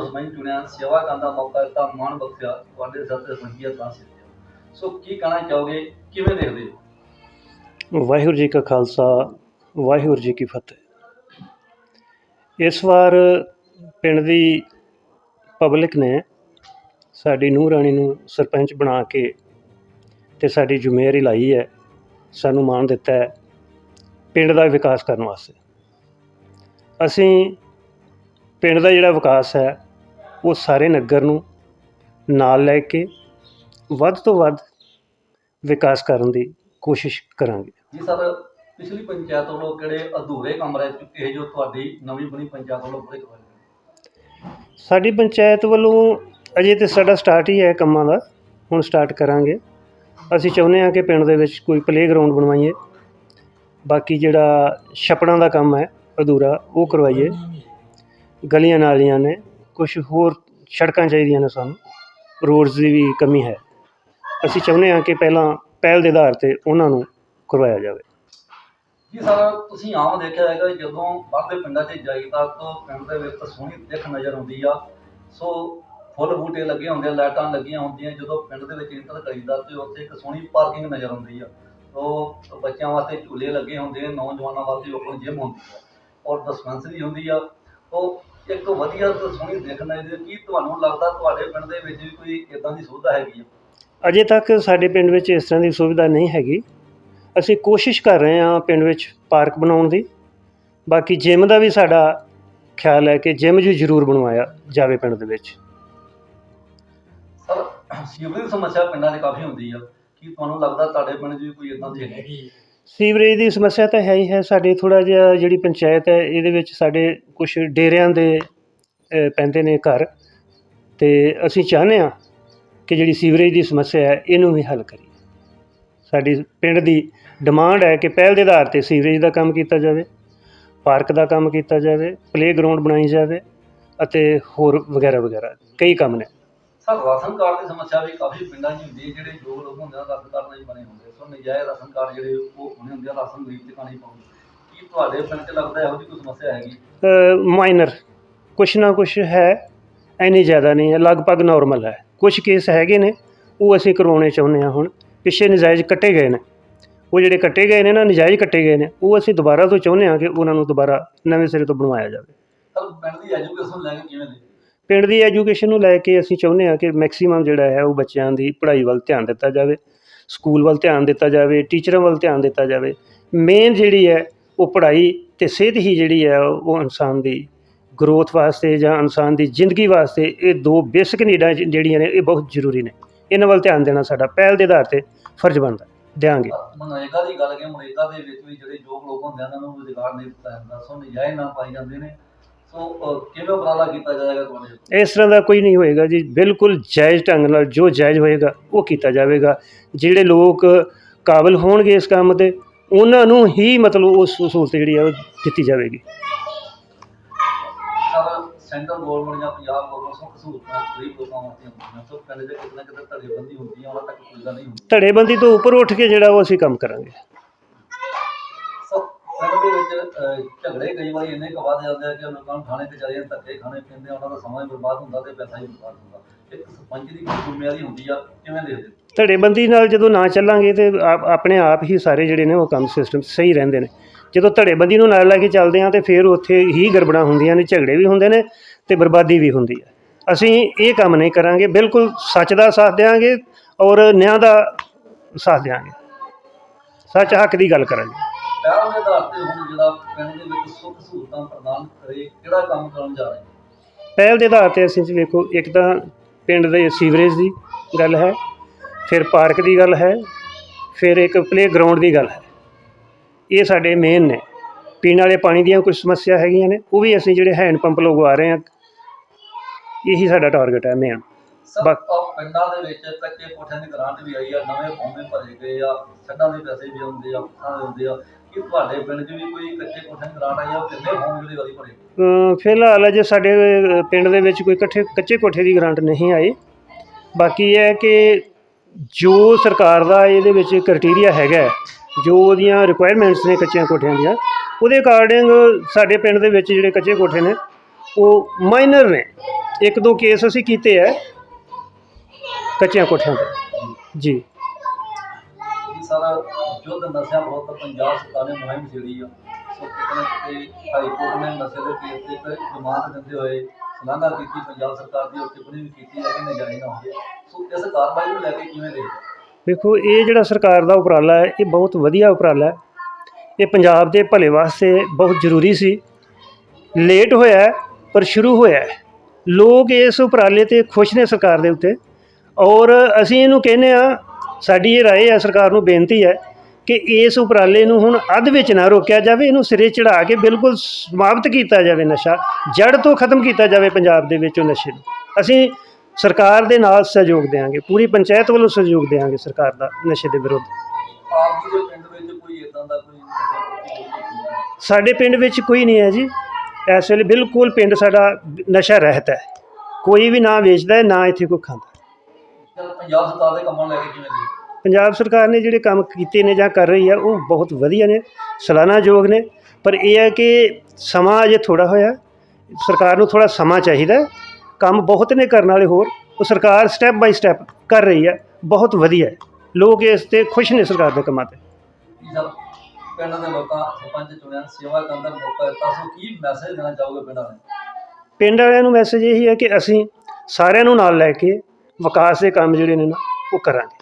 ਸਰਪੰਚ ਚੁਣਿਆ, ਸੇਵਾ ਕਰਨ ਦਾ ਮੌਕਾ ਦਿੱਤਾ, ਮਾਣ ਬਖਸ਼ਿਆ, ਤੁਹਾਡੇ ਸਿਰ ਤੇ ਸੰਗੀਤ ਤਾਂ ਸੀ ਸੋ ਕੀ ਕਹਿਣਾ ਚਾਹੋਗੇ, ਕਿਵੇਂ ਦੇਖਦੇ ਹੋ? ਵਾਹਿਗੁਰੂ ਜੀ ਕਾ ਖਾਲਸਾ, ਵਾਹਿਗੁਰੂ ਜੀ ਕੀ ਫਤਿਹ। ਇਸ ਵਾਰ ਪਿੰਡ ਦੀ ਪਬਲਿਕ ਨੇ ਸਾਡੀ ਨੂੰਹ ਰਾਣੀ ਨੂੰ ਸਰਪੰਚ ਬਣਾ ਕੇ ਤੇ ਸਾਡੀ ਜ਼ਿੰਮੇਵਾਰੀ ਲਾਈ ਹੈ, ਸਾਨੂੰ ਮਾਣ ਦਿੱਤਾ ਹੈ, ਪਿੰਡ ਦਾ ਵਿਕਾਸ ਕਰਨ ਵਾਸਤੇ। ਅਸੀਂ ਪਿੰਡ ਦਾ ਜਿਹੜਾ ਵਿਕਾਸ ਹੈ ਉਹ ਸਾਰੇ ਨਗਰ ਨੂੰ ਨਾਲ ਲੈ ਕੇ ਵੱਧ ਤੋਂ ਵੱਧ ਵਿਕਾਸ ਕਰਨ ਦੀ ਕੋਸ਼ਿਸ਼ ਕਰਾਂਗੇ। ਜੀ ਸਰ ਪਿਛਲੀ ਪੰਚਾਇਤ ਵੱਲੋਂ ਕਿਹੜੇ ਅਧੂਰੇ ਕੰਮ ਰਹਿ ਚੁੱਕੇ ਹੈ ਜੋ ਤੁਹਾਡੀ ਨਵੀਂ ਬਣੀ ਪੰਚਾਇਤ ਵੱਲੋਂ ਪੂਰੇ ਕਰਵਾਏ ਸਾਡੀ ਪੰਚਾਇਤ ਵੱਲੋਂ ਅਜੇ ਤੇ ਸਾਡਾ ਸਟਾਰਟ ਹੀ ਹੈ ਕੰਮਾਂ ਦਾ। ਹੁਣ ਸਟਾਰਟ ਕਰਾਂਗੇ। ਅਸੀਂ ਚਾਹੁੰਦੇ ਹਾਂ ਕਿ ਪਿੰਡ ਦੇ ਵਿੱਚ ਕੋਈ ਪਲੇਗਰਾਉਂਡ ਬਣਵਾਈਏ। ਬਾਕੀ ਜਿਹੜਾ ਛੱਪੜਾਂ ਦਾ ਕੰਮ ਹੈ ਅਧੂਰਾ ਉਹ ਕਰਵਾਈਏ। ਗਲੀਆਂ ਨਾਲੀਆਂ ਨੇ ਕੁਝ ਹੋਰ ਸੜਕਾਂ ਚਾਹੀਦੀਆਂ ਨੇ ਸਾਨੂੰ। ਰੋਡਸ ਦੀ ਵੀ ਕਮੀ ਹੈ। ਅਸੀਂ ਚਾਹੁੰਦੇ ਹਾਂ ਕਿ ਪਹਿਲਾਂ ਪਹਿਲ ਦੇ ਆਧਾਰ ਤੇ ਉਹਨਾਂ ਨੂੰ ਕਰਵਾਇਆ ਜਾਵੇ। ਜੀ ਸਰ, ਤੁਸੀਂ ਆਮ ਦੇਖਿਆ ਹੈਗਾ ਕਿ ਜਦੋਂ ਬਾਹਰਲੇ ਪਿੰਡਾਂ 'ਚ ਜਾਈਦਾ ਤਾਂ ਪਿੰਡ ਦੇ ਵਿੱਚ ਸੋਹਣੀ ਦਿੱਖ ਨਜ਼ਰ ਆਉਂਦੀ ਆ। ਸੋ ਫੁੱਲ ਬੂਟੇ ਲੱਗੇ ਹੁੰਦੇ ਆ, ਲਾਈਟਾਂ ਲੱਗੀਆਂ ਹੁੰਦੀਆਂ। ਜਦੋਂ ਪਿੰਡ ਦੇ ਵਿੱਚ ਇੰਟਰ ਕਰੀਦਾ ਤੇ ਉੱਥੇ ਇੱਕ ਸੋਹਣੀ ਪਾਰਕਿੰਗ ਨਜ਼ਰ ਆਉਂਦੀ ਆ। ਸੋ ਬੱਚਿਆਂ ਵਾਸਤੇ ਝੂਲੇ ਲੱਗੇ ਹੁੰਦੇ ਆ, ਨੌਜਵਾਨਾਂ ਵਾਸਤੇ ਓਪਨ ਜਿਮ ਹੁੰਦੀ ਆ ਔਰ ਡਿਸਪੈਂਸਰੀ ਹੁੰਦੀ ਆ। ਉਹ ਇੱਕ ਵਧੀਆ ਤੇ ਸੋਹਣੀ ਦਿੱਖ ਨਜ਼ਰ ਕੀ ਤੁਹਾਨੂੰ ਲੱਗਦਾ ਤੁਹਾਡੇ ਪਿੰਡ ਦੇ ਵਿੱਚ ਵੀ ਕੋਈ ਇਦਾਂ ਦੀ ਸੁਵਿਧਾ ਹੈਗੀ ਆ? ਅਜੇ ਤੱਕ ਸਾਡੇ ਪਿੰਡ ਵਿੱਚ ਇਸ ਤਰ੍ਹਾਂ ਦੀ ਸੁਵਿਧਾ ਨਹੀਂ ਹੈਗੀ। ਅਸੀਂ ਕੋਸ਼ਿਸ਼ ਕਰ ਰਹੇ ਹਾਂ ਪਿੰਡ ਵਿੱਚ ਪਾਰਕ ਬਣਾਉਣ ਦੀ। ਬਾਕੀ ਜਿਮ ਦਾ ਵੀ ਸਾਡਾ ਖਿਆਲ ਹੈ ਕਿ ਜਿਮ ਜੀ ਜ਼ਰੂਰ ਬਣਵਾਇਆ ਜਾਵੇ ਪਿੰਡ ਦੇ ਵਿੱਚ। ਸਰ ਸੀਵਰੇਜ ਸਮੱਸਿਆ ਪਿੰਡਾਂ 'ਚ ਕਾਫੀ ਹੁੰਦੀ ਆ। ਕੀ ਤੁਹਾਨੂੰ ਲੱਗਦਾ ਤੁਹਾਡੇ ਪਿੰਡ 'ਚ ਵੀ ਕੋਈ ਇਦਾਂ ਦੀ ਹੈਗੀ ਸੀਵਰੇਜ ਦੀ ਸਮੱਸਿਆ ਤਾਂ ਹੈ ਹੀ ਹੈ। ਸਾਡੇ ਥੋੜਾ ਜਿਹਾ ਜਿਹੜੀ ਪੰਚਾਇਤ ਹੈ, ਇਹਦੇ ਵਿੱਚ ਸਾਡੇ ਕੁਝ ਡੇਰਿਆਂ ਦੇ ਪੈਂਦੇ ਨੇ ਘਰ। ਤੇ ਅਸੀਂ ਚਾਹੁੰਦੇ ਹਾਂ ਕਿ ਜਿਹੜੀ ਸੀਵਰੇਜ ਦੀ ਸਮੱਸਿਆ ਹੈ, ਇਹਨੂੰ ਵੀ ਹੱਲ ਕਰੀਏ। ਸਾਡੀ ਪਿੰਡ ਦੀ ਡਿਮਾਂਡ ਹੈ ਕਿ ਪਹਿਲ ਦੇ ਆਧਾਰ ਤੇ ਸੀਵਰੇਜ ਦਾ ਕੰਮ ਕੀਤਾ ਜਾਵੇ, ਪਾਰਕ ਦਾ ਕੰਮ ਕੀਤਾ ਜਾਵੇ, ਪਲੇਗਰਾਉਂਡ ਬਣਾਈ ਜਾਵੇ ਅਤੇ ਹੋਰ ਵਗੈਰਾ ਵਗੈਰਾ ਕਈ ਕੰਮ ਨੇ। ਸਰ ਰਾਸ਼ਨ ਕਾਰਡ ਦੀ ਸਮੱਸਿਆ ਵੀ ਕਾਫੀ ਪਿੰਡਾਂ 'ਚ ਹੁੰਦੀ ਹੈ ਜਿਹੜੇ ਯੋਗ ਲੋਕ ਹੁੰਦੇ ਆ ਰਾਸ਼ਨ ਕਾਰਡ ਨਹੀਂ ਬਣੇ ਹੁੰਦੇ ਸੋ ਨਜਾਇਜ਼ ਰਾਸ਼ਨ ਕਾਰਡ ਜਿਹੜੇ ਉਹ ਹੋਣੇ ਹੁੰਦੇ ਆ ਰਾਸ਼ਨ ਗਰੀਬ ਤੇ ਖਾਣੀ ਪਾਉਂਦੇ ਕੀ ਤੁਹਾਡੇ ਪਿੰਡ 'ਚ ਲੱਗਦਾ ਇਹੋ ਜਿਹੀ ਕੋਈ ਸਮੱਸਿਆ ਹੈਗੀ? ਮਾਈਨਰ ਕੁਛ ਨਾ ਕੁਛ ਹੈ ਐਨੀ ਜ਼ਿਆਦਾ ਨਹੀਂ ਹੈ ਲਗਭਗ ਨਾਰਮਲ ਹੈ। ਕੁਝ ਕੇਸ ਹੈਗੇ ਨੇ ਉਹ ਅਸੀਂ ਕਰਵਾਉਣੇ ਚਾਹੁੰਦੇ ਹਾਂ ਹੁਣ। ਪਿੱਛੇ ਨਜਾਇਜ਼ ਕੱਟੇ ਗਏ ਨੇ। ਉਹ ਜਿਹੜੇ ਕੱਟੇ ਗਏ ਨੇ ਨਾ ਨਜਾਇਜ਼ ਕੱਟੇ ਗਏ ਨੇ ਉਹ ਅਸੀਂ ਦੁਬਾਰਾ ਤੋਂ ਚਾਹੁੰਦੇ ਹਾਂ ਕਿ ਉਹਨਾਂ ਨੂੰ ਦੁਬਾਰਾ ਨਵੇਂ ਸਿਰੇ ਤੋਂ ਬਣਵਾਇਆ ਜਾਵੇ। ਸਰ ਪਿੰਡ ਦੀ ਐਜੂਕੇਸ਼ਨ ਲੈ ਕੇ ਕਿਵੇਂ ਦੇ ਪਿੰਡ ਦੀ ਐਜੂਕੇਸ਼ਨ ਨੂੰ ਲੈ ਕੇ ਅਸੀਂ ਚਾਹੁੰਦੇ ਹਾਂ ਕਿ ਮੈਕਸਿਮਮ ਜਿਹੜਾ ਹੈ ਉਹ ਬੱਚਿਆਂ ਦੀ ਪੜ੍ਹਾਈ ਵੱਲ ਧਿਆਨ ਦਿੱਤਾ ਜਾਵੇ, ਸਕੂਲ ਵੱਲ ਧਿਆਨ ਦਿੱਤਾ ਜਾਵੇ, ਟੀਚਰਾਂ ਵੱਲ ਧਿਆਨ ਦਿੱਤਾ ਜਾਵੇ। ਮੇਨ ਜਿਹੜੀ ਹੈ ਉਹ ਪੜ੍ਹਾਈ ਤੇ ਸਿਹਤ ਹੀ ਜਿਹੜੀ ਹੈ ਉਹ ਇਨਸਾਨ ਦੀ ਗਰੋਥ ਵਾਸਤੇ ਜਾਂ ਇਨਸਾਨ ਦੀ ਜ਼ਿੰਦਗੀ ਵਾਸਤੇ ਇਹ ਦੋ ਬੇਸਿਕ ਨੀਡਾਂ ਜਿਹੜੀਆਂ ਨੇ ਇਹ ਬਹੁਤ ਜ਼ਰੂਰੀ ਨੇ। ਇਹਨਾਂ ਵੱਲ ਧਿਆਨ ਦੇਣਾ ਸਾਡਾ ਪਹਿਲ ਦੇ ਆਧਾਰ ਤੇ ਫਰਜ਼ ਬਣਦਾ ਦਿਆਂਗੇ। ਮਨਰੇਗਾ ਦੀ ਗੱਲ ਕਿ ਮਨਰੇਗਾ ਦੇ ਵਿੱਚ ਵੀ ਜਿਹੜੇ ਯੋਗ ਲੋਕ ਹੁੰਦੇ ਆ, ਉਹਨਾਂ ਨੂੰ ਰੁਜ਼ਗਾਰ ਨਹੀਂ ਦਿੱਤਾ ਜਾਂਦਾ, ਸੋ ਨਜਾਇਜ਼ ਨਾ ਪਾਈ ਜਾਂਦੇ ਨੇ। ਸੋ ਅਹ, ਕਿਵੇਂ ਉਪਰਾਲਾ ਕੀਤਾ ਜਾਏਗਾ ਤੁਹਾਡੇ ਇਸ ਤਰ੍ਹਾਂ ਦਾ ਕੋਈ ਨਹੀਂ ਹੋਏਗਾ ਜੀ। ਬਿਲਕੁਲ ਜਾਇਜ਼ ਢੰਗ ਨਾਲ ਜੋ ਜਾਇਜ਼ ਹੋਏਗਾ ਉਹ ਕੀਤਾ ਜਾਵੇਗਾ। ਜਿਹੜੇ ਲੋਕ ਕਾਬਿਲ ਹੋਣਗੇ ਇਸ ਕੰਮ ਦੇ ਉਹਨਾਂ ਨੂੰ ਹੀ ਮਤਲਬ ਉਸ ਸਹੂਲਤ ਜਿਹੜੀ ਆ ਉਹ ਦਿੱਤੀ ਜਾਵੇਗੀ। ਸਰ ਸੈਂਟਰ ਗਵਰਨਮੈਂਟ ਜਾਂ ਪੰਜਾਬ ਗਵਰਨਮੈਂਟ ਸੁੱਖ ਸਹੂਲਤਾਂ ਗਰੀਬ ਲੋਕਾਂ ਵਾਸਤੇ ਹੁੰਦੀਆਂ ਸੋ ਪਿੰਡ ਦੇ ਕਿਤੇ ਨਾ ਕਿਤੇ ਧੜੇਬੰਦੀ ਹੁੰਦੀ ਆ ਉਹਨਾਂ ਤੱਕ ਨਹੀਂ ਹੁੰਦੀ। ਧੜੇਬੰਦੀ ਤੋਂ ਉੱਪਰ ਉੱਠ ਕੇ ਜਿਹੜਾ ਉਹ ਅਸੀਂ ਕੰਮ ਕਰਾਂਗੇ। ਝਗੜੇ ਕਈ ਵਾਰੀ ਇੰਨੇ ਕੁ ਵੱਧ ਜਾਂਦੇ ਆ ਕਿ ਲੋਕਾਂ ਨੂੰ ਥਾਣੇ ਤੇ ਧੱਕੇ ਖਾਣੇ ਪੈਂਦੇ ਆ, ਉਹਨਾਂ ਦਾ ਸਮਾਂ ਵੀ ਬਰਬਾਦ ਹੁੰਦਾ ਤੇ ਪੈਸਾ ਵੀ ਬਰਬਾਦ ਹੁੰਦਾ। ਇੱਕ ਸਰਪੰਚ ਦੀ ਜ਼ਿੰਮੇਵਾਰੀ ਹੁੰਦੀ ਆ ਕਿਵੇਂ ਦੇਖਦੇ ਧੜੇਬੰਦੀ ਨਾਲ ਜਦੋਂ ਨਾ ਚੱਲਾਂਗੇ ਤੇ ਆਪ- ਆਪਣੇ ਆਪ ਹੀ ਸਾਰੇ ਜਿਹੜੇ ਨੇ ਉਹ ਕੰਮ ਸਿਸਟਮ ਸਹੀ ਰਹਿੰਦੇ ਨੇ। ਜਦੋਂ ਧੜੇਬੰਦੀ ਨੂੰ ਨਾਲ ਲੈ ਕੇ ਚੱਲਦੇ ਹਾਂ ਤੇ ਫਿਰ ਉੱਥੇ ਹੀ ਗੜਬੜਾਂ ਹੁੰਦੀਆਂ ਨੇ ਝਗੜੇ ਵੀ ਹੁੰਦੇ ਨੇ ਤੇ ਬਰਬਾਦੀ ਵੀ ਹੁੰਦੀ ਹੈ ਅਸੀਂ ਇਹ ਕੰਮ ਨਹੀਂ ਕਰਾਂਗੇ ਬਿਲਕੁਲ ਸੱਚ ਦਾ ਸਾਥ ਦੇਵਾਂਗੇ ਔਰ ਨਿਆਂ ਦਾ ਸਾਥ ਦੇਵਾਂਗੇ ਸੱਚ ਹੱਕ ਦੀ ਗੱਲ ਕਰਾਂਗੇ। ਪਹਿਲ ਦੇ ਆਧਾਰ ਤੇ ਹੁਣ ਜਿਹੜਾ ਪਿੰਡ ਦੇ ਵਿੱਚ ਸੁੱਖ ਸਹੂਲਤਾਂ ਪ੍ਰਦਾਨ ਕਰੇ ਕਿਹੜਾ ਕੰਮ ਕਰਨ ਜਾ ਰਹੇ? ਪਹਿਲ ਦੇ ਆਧਾਰ ਤੇ ਅਸੀਂ ਵੇਖੋ ਇੱਕ ਤਾਂ ਪਿੰਡ ਦੇ ਸੀਵਰੇਜ ਦੀ ਗੱਲ ਹੈ ਫਿਰ ਪਾਰਕ ਦੀ ਗੱਲ ਹੈ ਫਿਰ ਇੱਕ ਪਲੇ ਗਰਾਊਂਡ ਦੀ ਗੱਲ ਹੈ। ਇਹ ਸਾਡੇ ਮੇਨ ਨੇ। ਪੀਣ ਵਾਲੇ ਪਾਣੀ ਦੀਆਂ ਕੁਝ ਸਮੱਸਿਆ ਹੈਗੀਆਂ ਨੇ ਉਹ ਵੀ ਅਸੀਂ ਜਿਹੜੇ ਹੈਂਡ ਪੰਪ ਲਗਵਾ ਰਹੇ ਹਾਂ ਇਹੀ ਸਾਡਾ ਟਾਰਗੇਟ ਹੈ ਮੇਨ ਆਹ ਪਿੰਡਾਂ ਦੇ ਵਿੱਚ ਕੱਚੇ ਕੋਠਿਆਂ ਦੀ ਗ੍ਰਾਂਟ ਵੀ ਆਈ ਆ ਨਵੇਂ ਫੋਰਮੇ ਭਰੇ ਗਏ ਆ ਛੱਡਾਂ ਦੇ ਪੈਸੇ ਵੀ ਆਉਂਦੇ ਆ ਫਸਾਂ ਦੇ ਆਉਂਦੇ ਆ। ਕੀ ਤੁਹਾਡੇ ਪਿੰਡ 'ਚ ਵੀ ਕੋਈ ਕੱਚੇ ਕੋਠਿਆਂ ਦੀ ਗ੍ਰਾਂਟ ਆਈ ਆ ਉਹ ਕਿੰਨੇ ਫੋਰਮ ਜਿਹੜੀ ਵਾਰੀ ਭਰੇ ਅਮ ਫਿਲਹਾਲ ਅਜੇ ਸਾਡੇ ਅ, ਪਿੰਡ ਦੇ ਵਿੱਚ ਕੋਈ ਇਕੱਠੇ ਕੱਚੇ ਕੋਠੇ ਦੀ ਗ੍ਰਾਂਟ ਨਹੀਂ ਆਈ। ਬਾਕੀ ਇਹ ਹੈ ਕਿ ਜੋ ਸਰਕਾਰ ਦਾ ਇਹਦੇ ਵਿੱਚ ਕ੍ਰਾਈਟੇਰੀਆ ਹੈਗਾ ਹੈ, ਜੋ ਉਹਦੀਆਂ ਰਿਕੁਆਇਰਮੈਂਟਸ ਨੇ ਕੱਚਿਆਂ ਕੋਠਿਆਂ ਦੀਆਂ ਉਹਦੇ ਅਕੋਰਡਿੰਗ ਸਾਡੇ ਪਿੰਡ ਦੇ ਵਿੱਚ ਜਿਹੜੇ ਕੱਚੇ ਕੋਠੇ ਨੇ ਉਹ ਮਾਈਨਰ ਨੇ। ਇੱਕ ਦੋ ਕੇਸ ਅਸੀਂ ਕੀਤੇ ਹੈ ਕੱਚਿਆਂ ਕੋਠਿਆਂ ਦੇ ਜੀ। ਸਾਰਾ ਯੁੱਧ ਨਸ਼ਿਆਂ ਵਿਰੁੱਧ ਪੰਜਾਬ ਸਰਕਾਰ ਨੇ ਮੁਹਿੰਮ ਛੇੜੀ ਆ। ਸੋ ਕਿਤੇ ਕਿਤੇ ਹਾਈ ਕੋਰਟ ਨੇ ਨਸ਼ੇ ਦੇ ਕੇਸ ਤੇ ਇੱਕ ਜ਼ਮਾਨਤ ਦਿੰਦੇ ਹੋਏ ਸਲਾਹਨਾ ਕੀਤੀ ਪੰਜਾਬ ਸਰਕਾਰ ਦੀ ਉਹ ਟਿੱਪਣੀ ਵੀ ਕੀਤੀ ਹੈ ਕਿ ਨਜਾਇਜ਼ ਨਾ ਹੋਵੇ। ਸੋ ਇਸ ਕਾਰਵਾਈ ਨੂੰ ਲੈ ਕੇ ਕਿਵੇਂ ਦੇਖਦੇ ਵੇਖੋ ਇਹ ਜਿਹੜਾ ਸਰਕਾਰ ਦਾ ਉਪਰਾਲਾ ਹੈ, ਇਹ ਬਹੁਤ ਵਧੀਆ ਉਪਰਾਲਾ ਹੈ। ਇਹ ਪੰਜਾਬ ਦੇ ਭਲੇ ਵਾਸਤੇ ਬਹੁਤ ਜ਼ਰੂਰੀ ਸੀ। ਲੇਟ ਹੋਇਆ ਪਰ ਸ਼ੁਰੂ ਹੋਇਆ ਲੋਕ ਇਸ ਉਪਰਾਲੇ ਤੇ ਖੁਸ਼ ਨੇ ਸਰਕਾਰ ਦੇ ਉੱਤੇ। ਔਰ ਅਸੀਂ ਇਹਨੂੰ ਕਹਿੰਦੇ ਆ ਸਾਡੀ ਇਹ ਰਾਏ ਹੈ, ਸਰਕਾਰ ਨੂੰ ਬੇਨਤੀ ਹੈ ਕਿ ਇਸ ਉਪਰਾਲੇ ਨੂੰ ਹੁਣ ਅੱਧ ਵਿੱਚ ਨਾ ਰੋਕਿਆ ਜਾਵੇ, ਇਹਨੂੰ ਸਿਰੇ ਚੜਾ ਕੇ ਬਿਲਕੁਲ ਸਮਾਪਤ ਕੀਤਾ ਜਾਵੇ ਨਸ਼ਾ ਜੜ ਤੋਂ ਖਤਮ ਕੀਤਾ ਜਾਵੇ ਪੰਜਾਬ ਦੇ ਵਿੱਚ ਉਹ ਨਸ਼ੇ ਨੂੰ। ਅਸੀਂ ਸਰਕਾਰ ਦੇ ਨਾਲ ਸਹਿਯੋਗ ਦੇਵਾਂਗੇ ਪੂਰੀ ਪੰਚਾਇਤ ਵੱਲੋਂ ਸਹਿਯੋਗ ਦੇਵਾਂਗੇ ਸਰਕਾਰ ਦਾ ਨਸ਼ੇ ਦੇ ਵਿਰੁੱਧ। ਸਾਡੇ ਪਿੰਡ ਵਿੱਚ ਕੋਈ ਨਹੀਂ ਹੈ ਜੀ। ਇਸ ਵੇਲੇ ਬਿਲਕੁਲ ਪਿੰਡ ਸਾਡਾ ਨਸ਼ਾ ਰਹਿਤ ਹੈ। ਕੋਈ ਵੀ ਨਾ ਵੇਚਦਾ ਨਾ ਇੱਥੇ ਕੋਈ ਖਾਂਦਾ। ਪੰਜਾਬ ਸਰਕਾਰ ਦੇ ਕੰਮਾਂ ਨੂੰ ਲੈ ਕੇ ਕਿਵੇਂ ਦੇਖਦੇ ਹੋ? ਪੰਜਾਬ ਸਰਕਾਰ ਨੇ ਜਿਹੜੇ ਕੰਮ ਕੀਤੇ ਨੇ ਜਾਂ ਕਰ ਰਹੀ ਹੈ ਉਹ ਬਹੁਤ ਵਧੀਆ ਨੇ ਸਲਾਹਨਾਯੋਗ ਨੇ ਪਰ ਇਹ ਹੈ ਕਿ ਸਮਾਂ ਅਜੇ ਥੋੜਾ ਹੋਇਆ ਸਰਕਾਰ ਨੂੰ ਥੋੜਾ ਸਮਾਂ ਚਾਹੀਦਾ ਹੈ। ਕੰਮ ਬਹੁਤ ਨੇ ਕਰਨ ਵਾਲੇ ਹੋਰ ਉਹ ਸਰਕਾਰ ਸਟੈਪ ਬਾਈ ਸਟੈਪ ਕਰ ਰਹੀ ਹੈ ਬਹੁਤ ਵਧੀਆ ਹੈ ਲੋਕ ਇਸ ਤੇ ਖੁਸ਼ ਨੇ ਸਰਕਾਰ ਦੇ ਕੰਮਾਂ ਤੇ ਜੀ ਸਰ ਪਿੰਡ ਦੇ ਲੋਕਾਂ ਸਰਪੰਚ ਚੁਣਿਆ ਸੇਵਾ ਕਰਨ ਦਾ ਮੌਕਾ ਦਿੱਤਾ ਸੋ ਕੀ ਮੈਸੇਜ ਦੇਣਾ ਚਾਹੋਗੇ ਪਿੰਡਾਂ ਨੂੰ ਪਿੰਡ ਵਾਲਿਆਂ ਨੂੰ ਮੈਸੇਜ ਇਹੀ ਹੈ ਕਿ ਅਸੀਂ ਸਾਰਿਆਂ ਨੂੰ ਨਾਲ ਲੈ ਕੇ ਵਿਕਾਸ ਦੇ ਕੰਮ ਜਿਹੜੇ ਨੇ ਨਾ ਉਹ ਕਰਾਂਗੇ।